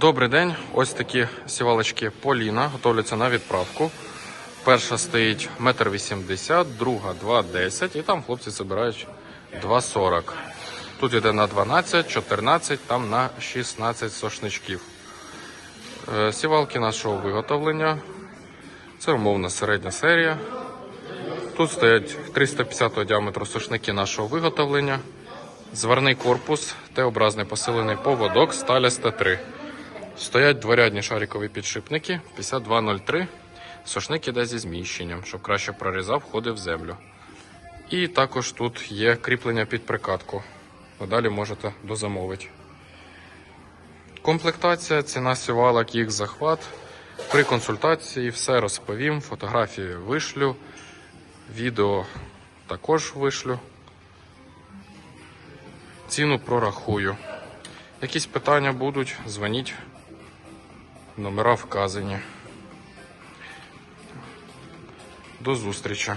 Добрий день. Ось такі сівалочки Поліна готовляться на відправку. Перша стоїть 1,80 м, друга 2,10 і там хлопці збирають 2,40 Тут йде на 12, 14, там на 16 сошничків. Е, Сівалки нашого виготовлення. Це умовна середня серія. Тут стоять 350 діаметру сошники нашого виготовлення. Зварний корпус, Т-образний посилений поводок, сталя Т3. Стоять дворядні шарикові підшипники 5203. Сошник іде зі зміщенням, щоб краще прорізав, входив в землю. І також тут є кріплення під прикатку. Далі можете дозамовити. Комплектація, ціна сівалок, їх захват. При консультації все розповім, фотографії вишлю, відео також вишлю. Ціну прорахую. Якісь питання будуть, дзвоніть. Номера вказані. До зустрічі.